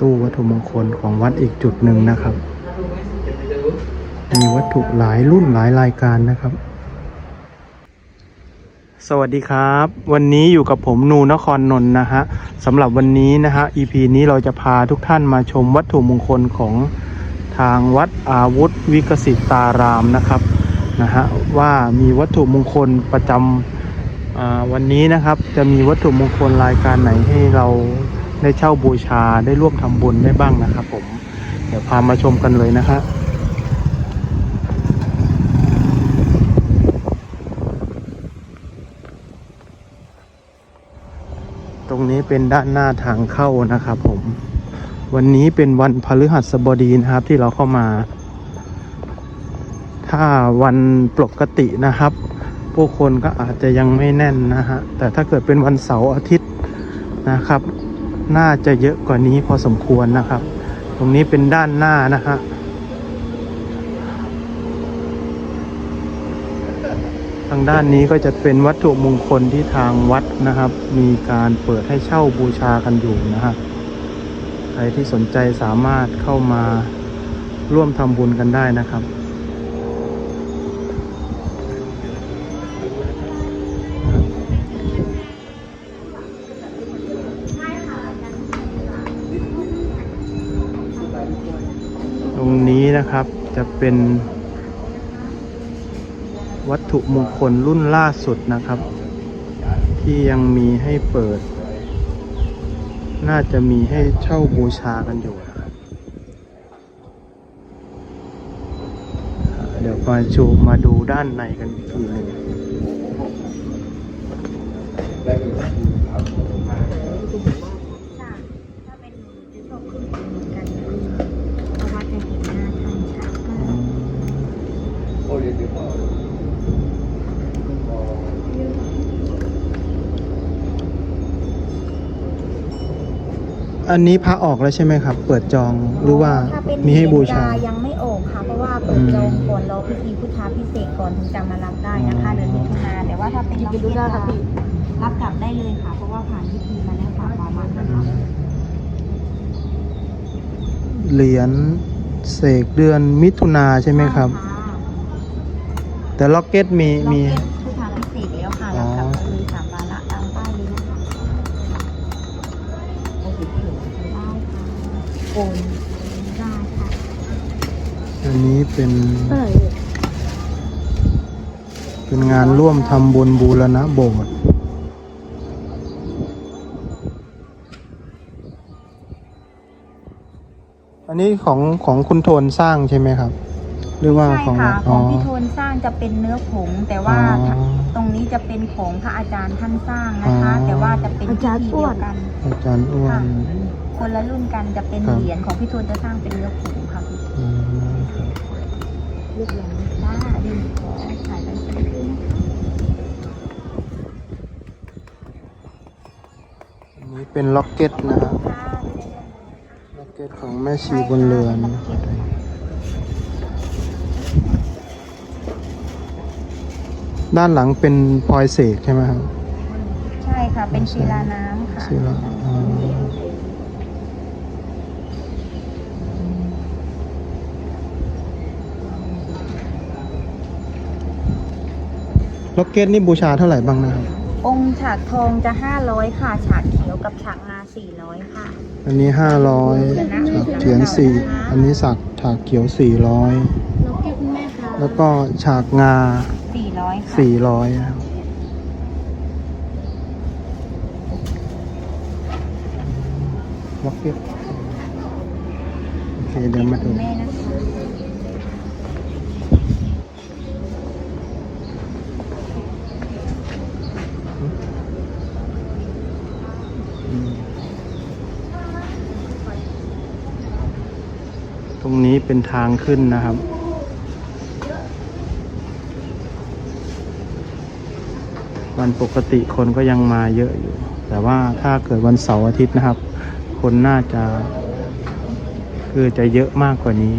ตู้วัตถุมงคลของวัดอีกจุดหนึ่งนะครับ มีวัตถุหลายรุ่นหลายรายการนะครับ สวัสดีครับ วันนี้อยู่กับผมนูนครนนท์นะฮะสำหรับวันนี้นะฮะ EP นี้เราจะพาทุกท่านมาชมวัตถุมงคลของทางวัดอาวุธวิกสิตารามนะครับนะฮะว่ามีวัตถุมงคลประจำวันนี้นะครับจะมีวัตถุมงคลรายการไหนให้เรา ได้เช่าบูชาได้ร่วมทำบุญได้บ้างนะครับผม เดี๋ยวพามาชมกันเลยนะฮะตรงนี้เป็นด้านหน้าทางเข้านะครับผม วันนี้เป็นวันพฤหัสบดีนะครับที่เราเข้ามา ถ้าวันปกตินะครับ ผู้คนก็อาจจะยังไม่แน่นนะฮะ แต่ถ้าเกิดเป็นวันเสาร์อาทิตย์นะครับ น่าจะเยอะกว่านี้พอสมควรนะครับ ตรงนี้เป็นด้านหน้านะฮะทางด้านนี้ก็จะเป็นวัตถุมงคลที่ทางวัดนะครับ มีการเปิดให้เช่าบูชากันอยู่นะครับใครที่สนใจสามารถเข้ามาร่วมทำบุญกันได้นะครับ นี้นะครับจะเป็น วัตถุมงคลรุ่นล่าสุดนะครับ ที่ยังมีให้เปิด น่าจะมีให้เช่าบูชากันอยู่นะครับเดี๋ยวมาชูมาดูด้านในกันอีกทีหนึ่ง ค่ะถ้าเป็นหนูจะชอบขึ้นไปเหมือนกันเพราะว่าจะเห็นหน้าท่านชัดมาก อันนี้พระออกแล้วใช่ไหมครับ เปิดจองหรือว่าถ้าเป็นมีให้บูชาเหรียญยังไม่ออกค่ะ เพราะว่าเปิดจองก่อนรอพิธีพุทธาพิเศษกก่อนถึงจะมารับได้นะคะเดือนมิถุนาแต่ว่าถ้าเป็นล็อกเก็ตจะรับกลับได้เลยค่ะ เพราะว่าผ่านพิธีมาแล้วค่ะประมาณนั้นค่ะเหรียญเสกเดือนมิถุนาใช่ไหมครับใช่ะแต่ล็อกเก็ตมีล็อกมีเก็ต โอนได้ค่ะ อันนี้เป็นเท่าไหร่เป็นงานร่วมทำบุญบูรณะโบสถ์อันนี้ของของคุณโทนสร้างใช่ไหมครับ หรือว่าใช่ของค่ะขอ๋อองพี่โทนสร้างจะเป็นเนื้อผง แต่ว่าอ๋อ ตรงนี้จะเป็นของพระอาจารย์ท่านสร้างนะคะ อ๋อ แต่ว่าจะเป็นพิธีเดียวกันอาจารย์อ้วน ค นละรุ่นกันจะเป็นครับเหรียญของพี่โทนจะสร้างเป็นเนื้อผงค่ะพี่อืมครับเลือกอย่างนี้ได้ดินขอถ่ายไปสักนิดนึงนะคะอันนี้เป็นล็อกเก็ตนะครับล็อกเก็ตของแม่ชีบนเรือนด้านหลังเป็นพลอยเสกใช่ไหมครับ ใช่ค่ะ เป็นศิลาน้ำค่ะศิลาอ๋อ ล็อกเก็ตนี่บูชาเท่าไหร่บ้างนะครับ องค์ฉากทองจะ500ค่ะ ฉากเขียวกับฉากงา400ค่ะ อันนี้ห้าร้อยฉากเขียนสี่อันนี้สักฉากเขียวสี่ร้อยลูกแก้วคุณแม่ค่ะแล้วก็ฉากงา400ค่ะสี่ร้อยครับล็อกเก็ตโอเคเดี๋ยวมาดูแม่นะคะ รงนี้เป็นทางขึ้นนะครับ วันปกติคนก็ยังมาเยอะอยู่ แต่ว่าถ้าเกิดวันเสาร์อาทิตย์นะครับ คนน่าจะ คือจะเยอะมากกว่านี้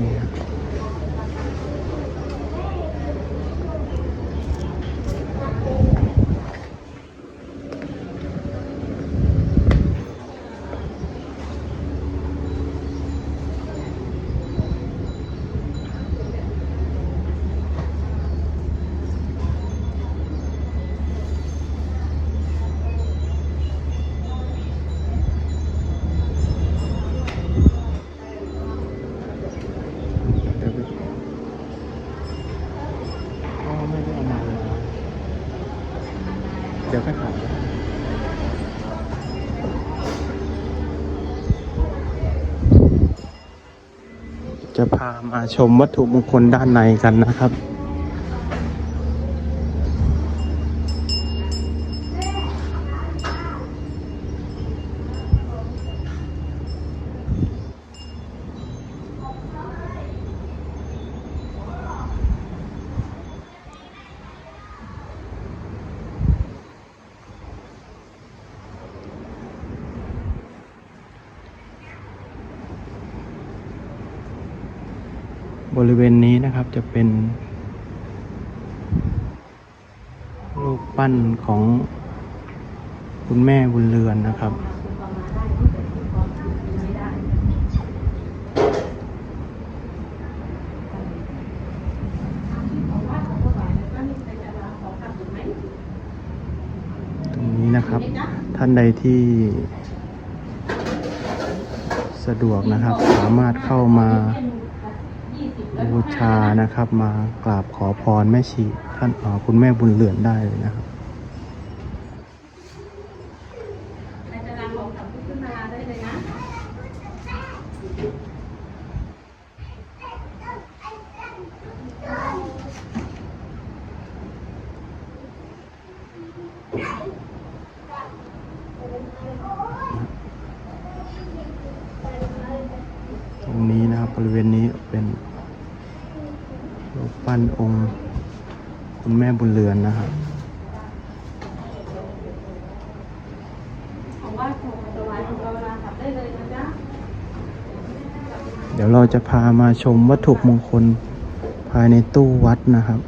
จะพามาชมวัตถุมงคลด้านในกันนะครับ บริเวณนี้นะครับจะเป็นรูปปั้นของคุณแม่บุญเรือนนะครับ ตรงนี้นะครับ ท่านใดที่สะดวกนะครับสามารถเข้ามา บูชานะครับ มากราบขอพรแม่ชีท่านเอ่อคุณแม่บุญเหลือนได้เลยนะครับตรงนี้นะครับบริเวณนี้เป็นรูปปั้นองค์คุณแม่บุญเรือนนะครับเดี๋ยวเราจะพามาชมวัตถุมงคลภายในตู้วัดนะครับ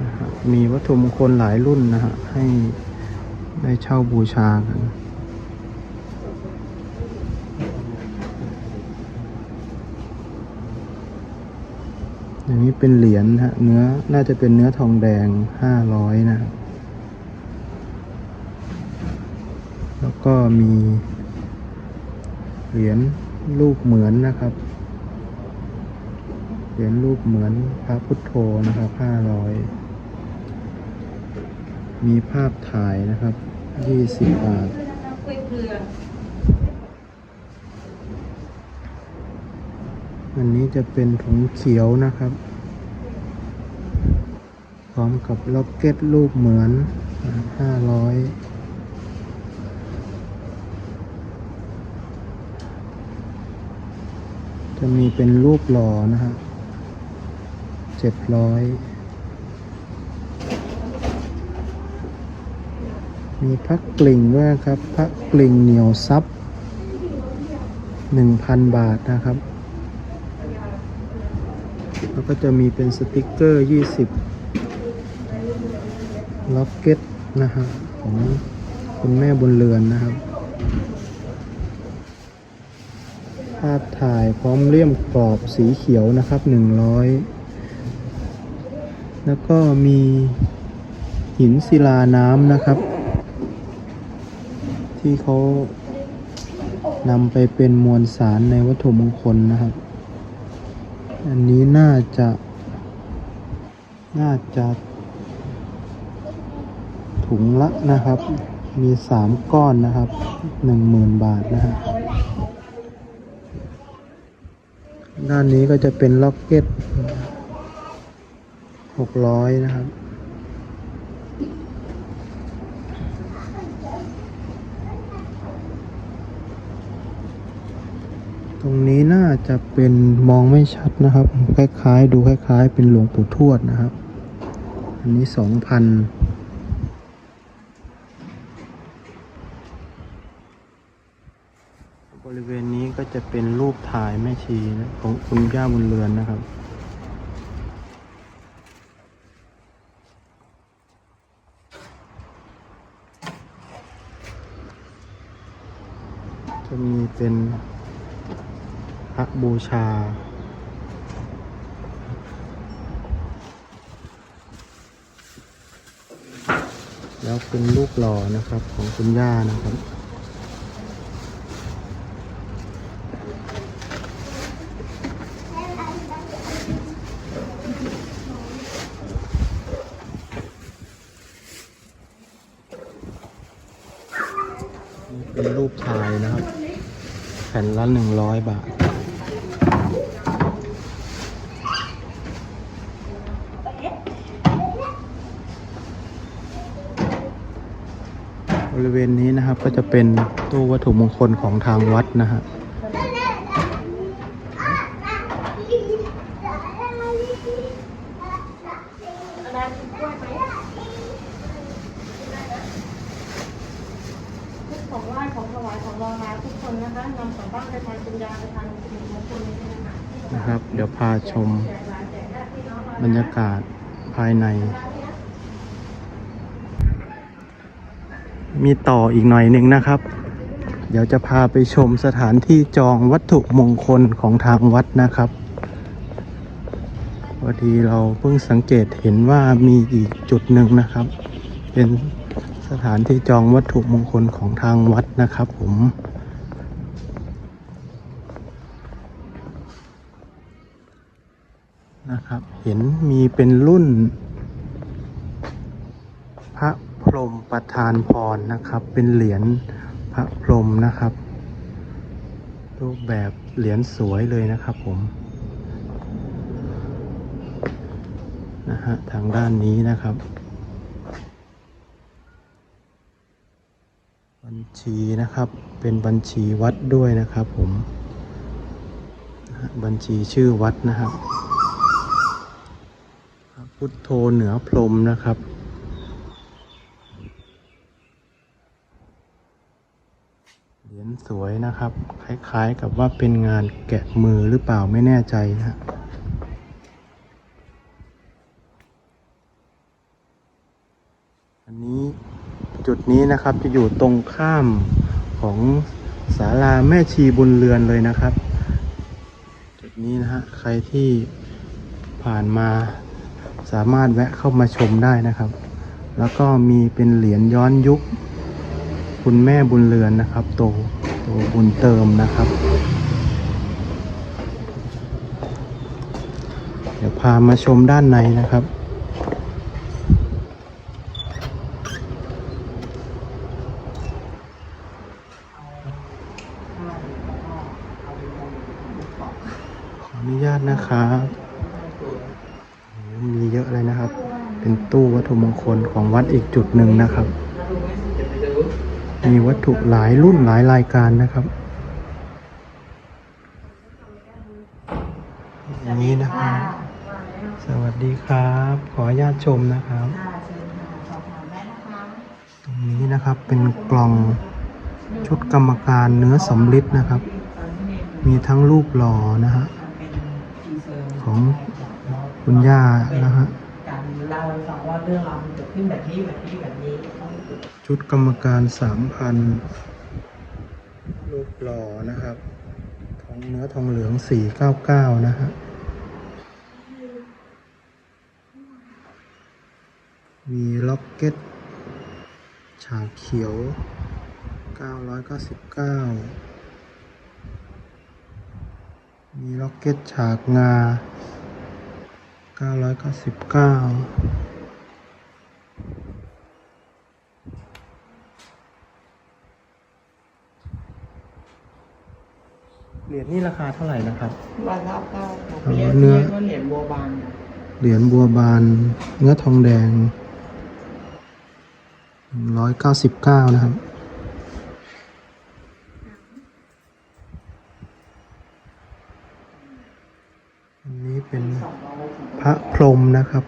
นะครับมีวัตถุมงคลหลายรุ่นนะฮะให้ ได้เช่าบูชากันอย่างนี้เป็นเหรียญนะฮะ เนื้อ น่าจะเป็นเนื้อทองแดงห้าร้อยนะ แล้วก็มี เหรียญรูปเหมือนนะครับ เหรียญรูปเหมือนพระพุทโธนะครับห้าร้อย มีภาพถ่ายนะครับยี่สิบบาท อันนี้จะเป็นถุงเขียวนะครับ พร้อมกับล็อกเก็ตรูปเหมือนห้าร้อยจะมีเป็นรูปหล่อนะฮะเจ็ดร้อย มีพักกลิ่งด้วยนะครับพักกลิ่งเหนียวซับหนึ่งพันบาทนะครับ แล้วก็จะมีเป็นสติกเกอร์ยี่สิบล็อกเก็ตนะฮะของคุณแม่บนเรือนนะครับ ภาพถ่ายพร้อมเลี่ยมกรอบสีเขียวนะครับหนึ่งร้อยแล้วก็มีหินศิลาน้ำนะครับ ที่เขานำไปเป็นมวลสารในวัตถุมงคลนะครับ อันนี้น่าจะ น่าจะถุงละนะครับ มีสามก้อนนะครับหนึ่งหมื่นบาทนะฮะด้านนี้ก็จะเป็นล็อกเก็ตหกร้อยนะครับ ตรงนี้น่าจะเป็นมองไม่ชัดนะครับ คล้ายๆ ดูคล้าย ๆ เป็นหลวงปู่ทวดนะครับ อันนี้สองพันบริเวณนี้ก็จะเป็นรูปถ่ายแม่ชีนะของคุณย่าบุญเรือนนะครับจะมีเป็น พระบูชา แล้วเป็นลูกหล่อนะครับของคุณย่านะครับเป็นรูปถ่ายนะครับ แผ่นละหนึ่งร้อยบาท เป็นตู้วัตถุมงคลของทางวัดนะฮะของไหว้ของถวายของรอลาทุกคนนะคะนำกลับบ้านไปทานคุณยาไปทานสิริมงคลเลยนะคะนะครับ เดี๋ยวพาชมแจกหลานแจกญาติพี่น้องบรรยากาศภายใน มีต่ออีกหน่อยหนึ่งนะครับ เดี๋ยวจะพาไปชมสถานที่จองวัตถุมงคลของทางวัดนะครับพอดีเราเพิ่งสังเกตเห็นว่ามีอีกจุดหนึ่งนะครับ เป็นสถานที่จองวัตถุมงคลของทางวัดนะครับ ผมนะครับ เห็นมีเป็นรุ่น พระ รหมประธานพรนะครับ เป็นเหรียญพระพรหมนะครับ รูปแบบเหรียญสวยเลยนะครับผมนะฮะทางด้านนี้นะครับบัญชีนะครับเป็นบัญชีวัดด้วยนะครับผมบัญชีชื่อวัดนะครับ พุทโธเหนือพรหมนะครับ เหรียญ สวยนะครับ คล้ายๆกับว่าเป็นงานแกะมือหรือเปล่าไม่แน่ใจนะฮะอันนี้จุดนี้นะครับจะอยู่ตรงข้ามของศาลาแม่ชีบุญเรือนเลยนะครับ จุดนี้นะฮะใครที่ผ่านมาสามารถแวะเข้ามาชมได้นะครับ แล้วก็มีเป็นเหรียญย้อนยุค คุณแม่บุญเรือนนะครับ โต โตบุญเติมนะครับ เดี๋ยวพามาชมด้านในนะครับ ขออนุญาตนะครับมีเยอะเลยนะครับ เป็นตู้วัตถุมงคลของวัดอีกจุดหนึ่งนะครับ มีวัตถุหลายรุ่นหลายรายการนะครับอย่างนี้นะครับ สวัสดีครับ ขออนุญาตชมนะครับ ตรงนี้นะครับเป็นกล่องชุดกรรมการเนื้อสำลิดนะครับ มีทั้งรูปหล่อนะฮะของคุณย่านะฮะการเล่าให้ฟังว่าเรื่องราวมันเกิดขึ้นแบบนี้แบบนี้แบบนี้ ชุดกรรมการสามพันรูปหล่อนะครับทองเนื้อทองเหลืองสี่เก้าเก้านะฮะ มีล็อกเก็ต ฉากเขียว 999 มีล็อกเก็ตฉากงา 999 เหรียญนี่ราคาเท่าไหร่นะครับ ร้อยเก้าเก้าอ๋อเรียนเนื้อเรียกว่าเหรียญบัวบานเหรียญบัวบานเนื้อทองแดงร้อยเก้าสิบเก้านะครับ อันนี้เป็นพระพรหมนะครับ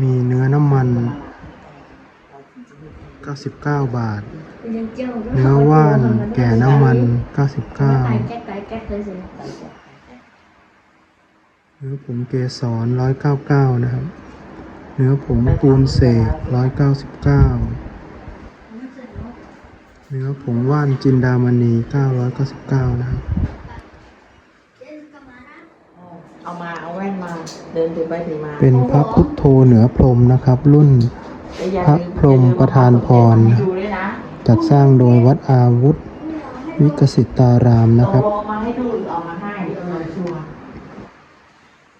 มีเนื้อน้ำมัน 99 บาท เนื้อว่านแก่น้ำมัน 99 เนื้อผงเกสรร้อยเก้าเก้านะครับ เนื้อผงปูนเสกร้อยเก้าสิบเก้าเนื้อผงว่านจินดามณีเก้าร้อยเก้าสิบเก้านะครับ เอามาเอาแว่นมาเดินถือไปถือมา เป็นพระพุทโธเหนือพรหมนะครับ รุ่นแต่อย่า พระพรหมประธานพร จัดสร้างโดยวัดอาวุธ วิกสิตารามนะครับ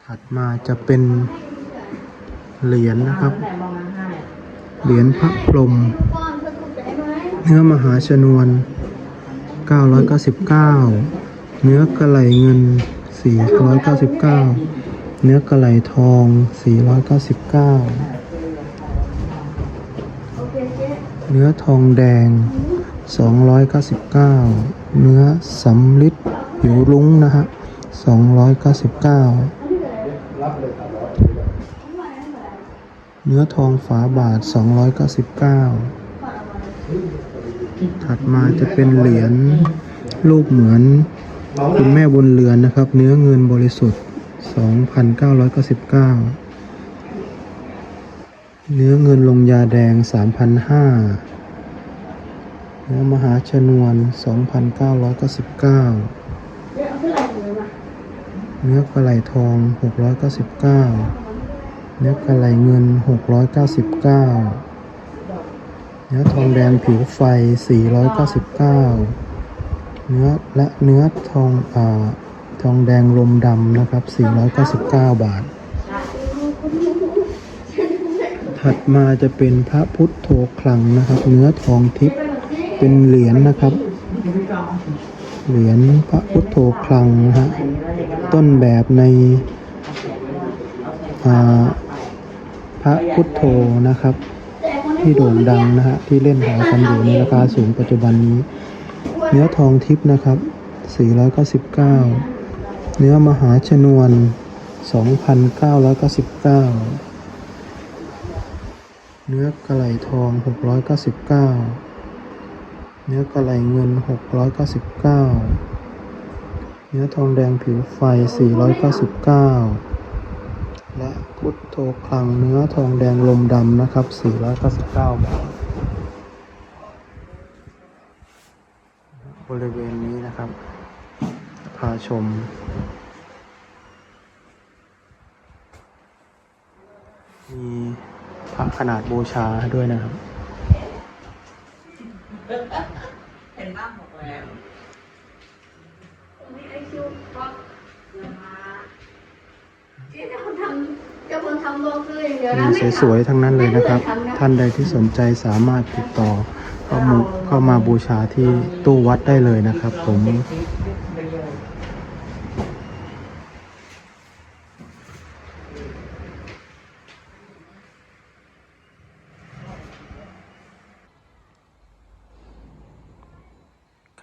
ถัดมาจะเป็นเหรียญนะครับเอามาให้เหรียญพระพรหมเนื้อมหาชนวน 999 เนื้อกระไหลเงิน 499 เนื้อกระไหลทอง 499 เนื้อทองแดง 299 เนื้อสำลิดผิวลุ้งนะฮะ 299 เนื้อทองฝาบาท 299 ถัดมาจะเป็นเหรียญรูปเหมือนคุณแม่บนเรือนนะครับ เนื้อเงินบริสุทธิ์ 2,999 เนื้อเงินลงยาแดง 3,500เนื้อมหาชนวน 2,999 เนื้อกระไหลทอง 699 เนื้อกระไหลเงิน 699 เนื้อทองแดงผิวไฟ 499 เนื้อและเนื้อทองอ่าทองแดงลมดำนะครับ 499 บาท ถัดมาจะเป็นพระพุทธโธคลังนะครับ เนื้อทองทิพย์เป็นเหรียญนะครับ เหรียญพระพุทธโธคลังนะฮะต้นแบบในพระพุทธโธนะครับ ที่โด่งดังนะฮะที่เล่นหากันอยู่ในราคาสูงปัจจุบันนี้ เนื้อทองทิพย์นะครับ499 เนื้อมหาชนวน 2,999 เนื้อกระไหลทอง 699 เนื้อกระไหลเงิน 699 เนื้อทองแดงผิวไฟ 499 และพุทโธคลังเนื้อทองแดงลมดำนะครับ 499 บาท บริเวณนี้นะครับ พาชมมี พระขนาดบูชาด้วยนะครับเจ้าคนทำเจ้าคนทำโลกคืออย่างเดียวนะมีสวยๆทั้งนั้นเลยนะครับ ท่านใดที่สนใจสามารถติดต่อเข้ามาเข้ามาบูชาที่ตู้วัดได้เลยนะครับ ผม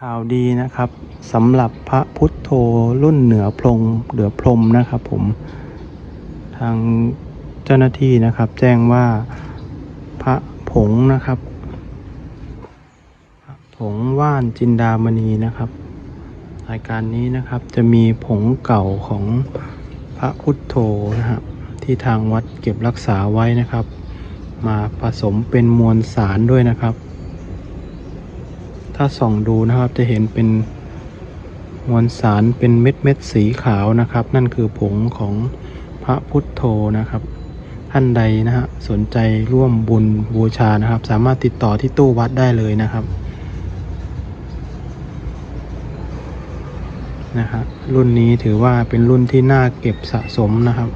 ข่าวดีนะครับสำหรับพระพุทธโธรุ่นเหนือพรหมเหนือพรมนะครับผมทางเจ้าหน้าที่นะครับ แจ้งว่าพระผงนะครับผงว่านจินดามณีนะครับ รายการนี้นะครับจะมีผงเก่าของพระพุทธโธนะครับที่ทางวัดเก็บรักษาไว้นะครับ มาผสมเป็นมวลสารด้วยนะครับ ถ้าส่องดูนะครับจะเห็นเป็นมวลสารเป็นเม็ดเม็ดสีขาวนะครับ นั่นคือผงของพระพุทธโธนะครับ ท่านใดนะฮะสนใจร่วมบุญบูชานะครับ สามารถติดต่อที่ตู้วัดได้เลยนะครับนะฮะรุ่นนี้ถือว่าเป็นรุ่นที่น่าเก็บสะสมนะครับ